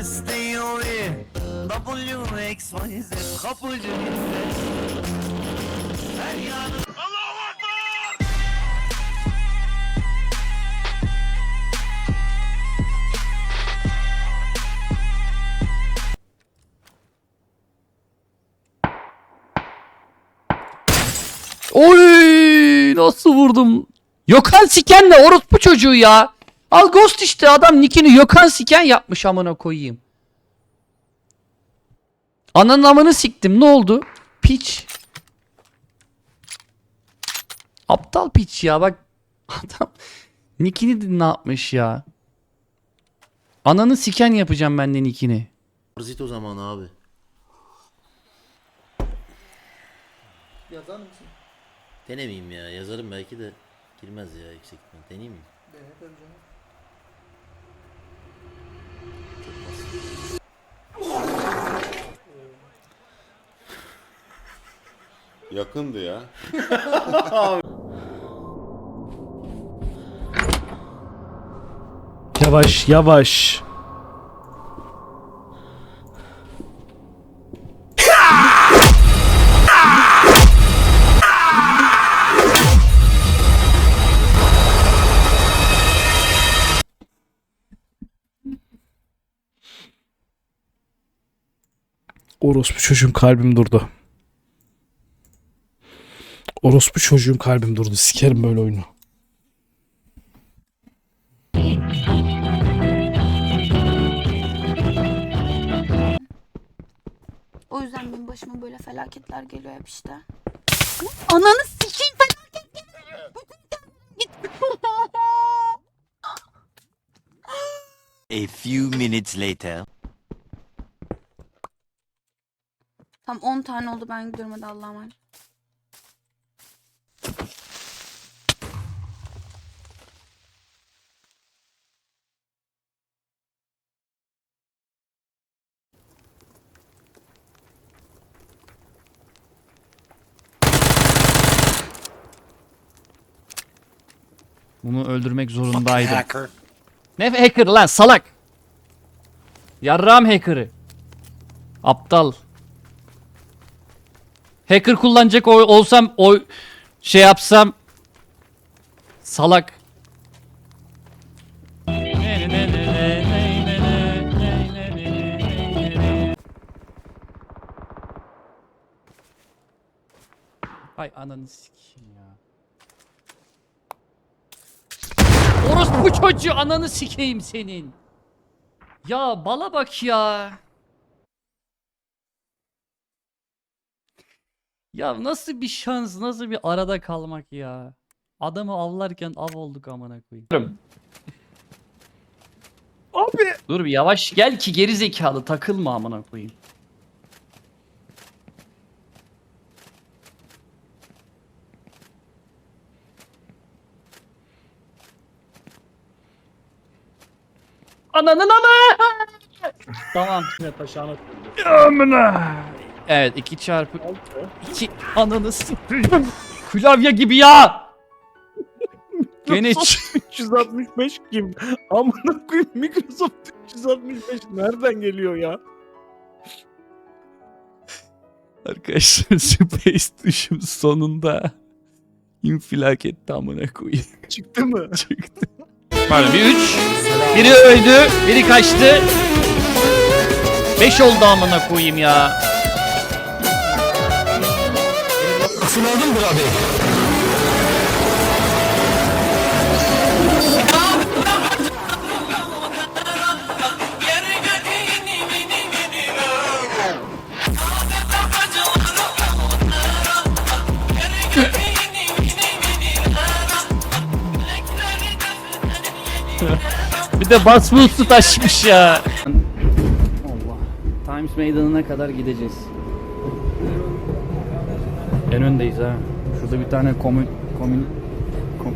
S-T-O-E W-X-Y-Z Kapıcı Her yanı Oy nasıl vurdum? Yokan Siken de orospu çocuğu ya. Al Ghost işte adam nickini Yokan Siken yapmış amına koyayım. Ananın amını siktim ne oldu? Piç. Aptal piç ya bak. Adam nickini de ne yapmış ya. Ananı siken yapacağım ben de nickini. Parazit o zaman abi. Yazar mısın? Denemeyeyim ya. Yazarım belki de girmez ya yüksek ihtimal. Deneyeyim mi? Dene tabii Yakındı ya. Yavaş yavaş. Orospu çocuğum kalbim durdu. Orospu çocuğum kalbim durdu. Sikerim böyle oyunu. O yüzden benim başıma böyle felaketler geliyor hep işte. Ananı sikeyim felaket geliyor. A few minutes later Tam 10 tane oldu ben gidiyorum hadi Allah'a emanet. Bunu öldürmek zorundaydım. Ne hacker lan salak. Yarram hacker'ı. Aptal. Hacker kullanacak oy olsam oy şey yapsam salak. Ay ananı sikeyim Orospu çocuğu ananı sikeyim senin. Ya bala bak ya. Ya nasıl bir şans, nasıl bir arada kalmak ya. Adamı avlarken av olduk amına koyayım. Abi. Dur bir yavaş gel ki geri zekalı takılma amına koyayım. Ananın ama. tamam. Amına. Evet 2 çarpı 2 ananı. Klavye gibi ya. Gene ç- 365 kim? Amına koyayım Microsoft 365 nereden geliyor ya? Arkadaşlar Space tuşum sonunda infilak etti amına koyayım. Çıktı mı? Çıktı. Pardon bir 3. Biri öldü, biri kaçtı. 5 oldu amına koyayım ya. Bir de basbulsu taşmış ya. Allah. Times meydanına kadar gideceğiz. En öndeyiz ha. Şurada bir tane komün... Komün... Kom,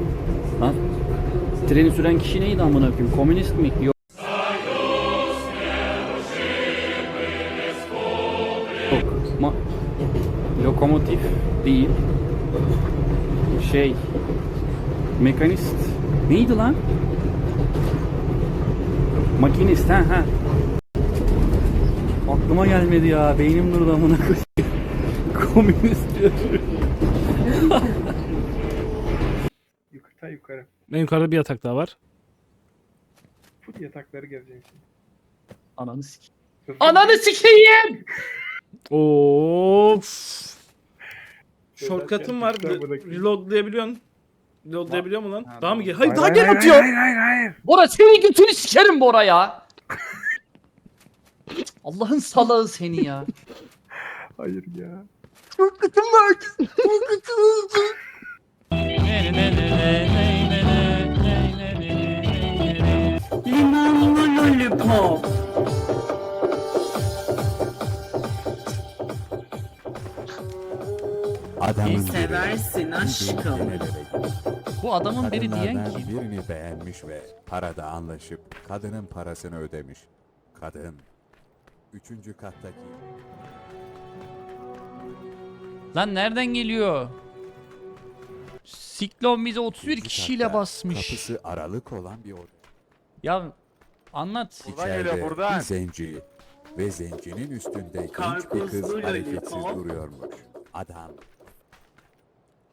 lan. Treni süren kişi neydi amına koyayım? Komünist mi? Yok. Lokomotif değil. Şey... Mekanist. Neydi lan? Makinist ha ha. Aklıma gelmedi ya. Beynim durdu amına koyayım. Komünist diyor. Yukarı yukarı. En yukarıda bir yatak daha var. Full yatakları gezeceksin şimdi. Ananı sikeyim. Hızlı- Ananı sikeyim! Of. Şuradan Shortcut'ım var. Re-. Reloadlayabiliyorsun. Reloadlayabiliyor mu lan? Ha, Daha mı gel? Hayır Hayır, daha hayır, atıyor. Hayır hayır hayır. Bora senin götünü sikerim Bora ya. Allah'ın salağı seni ya. Hayır ya. Adamın Seversin aşkım. Bu adamın biri diyen Kadınlardan ki. birini beğenmiş ve parada anlaşıp kadının parasını ödemiş. Kadın üçüncü kattaki Lan nereden geliyor? Siklon bize 31 ikinci kişiyle katta basmış. Kapısı aralık olan bir oda. Ya anlat. İçeride bir zenci ve zencinin üstünde genç bir kız Karpuzlu hareketsiz duruyormuş. Adam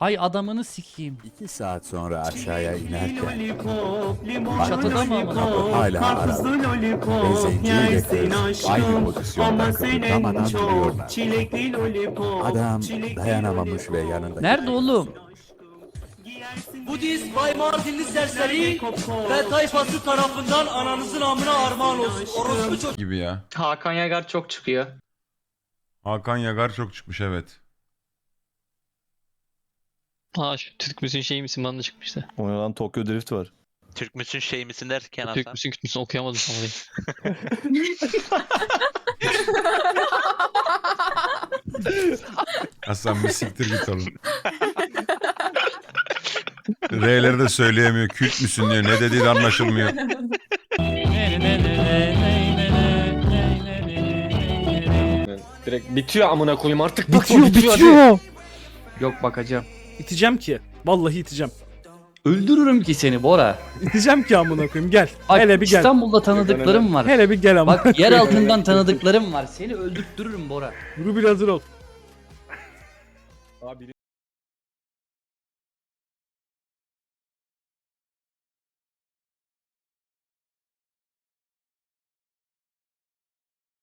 Hay adamını sikeyim. iki saat sonra aşağıya inerken Çatıda mı ama? lollipop, Hala lollipop, Ve zenciyle yersin kız aynı pozisyonda kıpırdamadan duruyorlar. Adam dayanamamış ve yanındaki Nerede oğlum? Giyersin Budist Bay Mardinli serseri ve tayfası tarafından ananızın amına armağan olsun. Orospu çocuğu. gibi ya. Hakan Yagar çok çıkıyor. Hakan Yagar çok çıkmış evet. Ha şu Türk müsün şey misin bana da çıkmıştı. O ne lan Tokyo Drift var. Türk müsün şey misin derken Türk müsün küt müsün okuyamadım vallahi. Hasan bir siktir git oğlum. R'leri de söyleyemiyor. Kült müsün diyor. Ne dediği de anlaşılmıyor. Direkt bitiyor amına koyayım artık Bitiyor bitiyor. Yok bakacağım. İteceğim ki. Vallahi iteceğim. Öldürürüm ki seni Bora. İteceğim ki amına koyayım gel. Bak Hele bir gel. İstanbul'da tanıdıklarım var. Hele bir gel ama. Bak yer altından tanıdıklarım var. Seni öldürttürürüm Bora. Rubil hazır ol. Abi